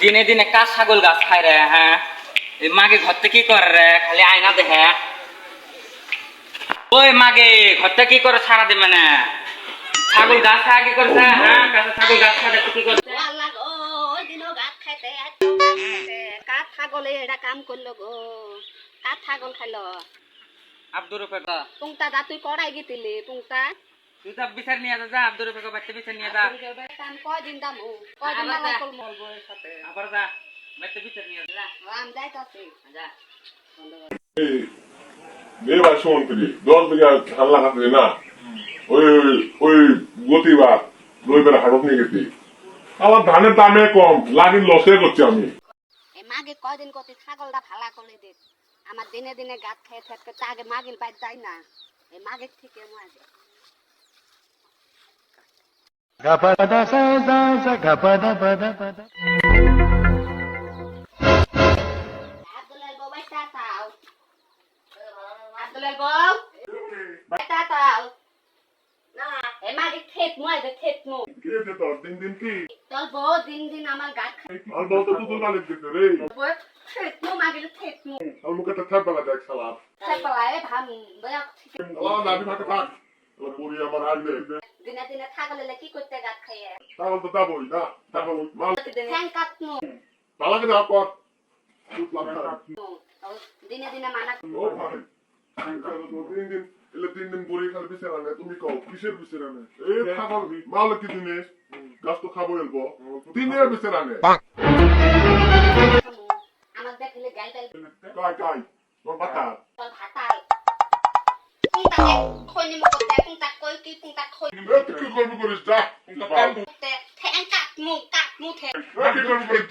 দিনে দিনে কাজ ছাগল গাছ খায় রে হ্যাঁ? এই মাগে ঘরতে কি করে রে? খালি আয়না দেখে। ওই মাগে ঘরতে কি করে সারা দিবে না ছাগল গাছ খায় কি করছে হ্যাঁ? ছাগল গাছ খায় কি করছে কাঠ ছাগলে এটা কাম করল গো? কাঠ ছাগল খাইলো? আব্দুর গা পুংটা দা তুই কড়াই গেছিলি পুংটা তুই তো বিচার নিয়ে যা যা আব্দুর রুফে বাচ্চা বিচার নিয়ে যা কাম কয়দিন দাম কয়দিন আবার দাম যা। করব সাথে। আবার যা বাচ্চা বিচার নিয়ে যা আম যাইতাছি যা। এই নির্বাচন মন্ত্রী দশ বিঘা ধান লাগাতে না। ওই ওই- ওই গতিবার রবিবার হাটত নিয়ে গেছি। আমার ধানের দামে কম। লাগিন লসে করছি আমি। মাগে কয়দিন কত ছাগলটা ফালা করে দে। আমার দিনে দিনে গাছ খেয়ে থাকতে আগে মাগিল বাইর যায় না। এই মাগের থেকে মাগে মুখে বেলা দেখ সালা সেপালায় ভাম বয়া আল্লাহ নাবি ভাতে থাক পুরি আমার আসবে দিনে দিনে থাকলে কি করতে গাছ খাইয়ে? তাহলে তো যাবোই না তাহলে মাল ঠ্যাং কাটনু তালাকে যাওয়ার পর চুপ লাগা দিনে দিনে মানা ও ভাই তিন দিন এলে তিন দিন পরে খালি বিচার আনে তুমি কও কিসের বিচার আনে? এই খাবার মাল কি জিনিস? গাছ তো খাব এলবো তিন দিনের বিচার আনে। আমার দেখলে গাই গাই কাই কাই? তোর পাতা তোর খনি করতে পুংটা কই কি পুংটা খই কি করবি করিস যা ঠ্যাং কাটনু কাটনু ঠ্যাং কি করবি করিস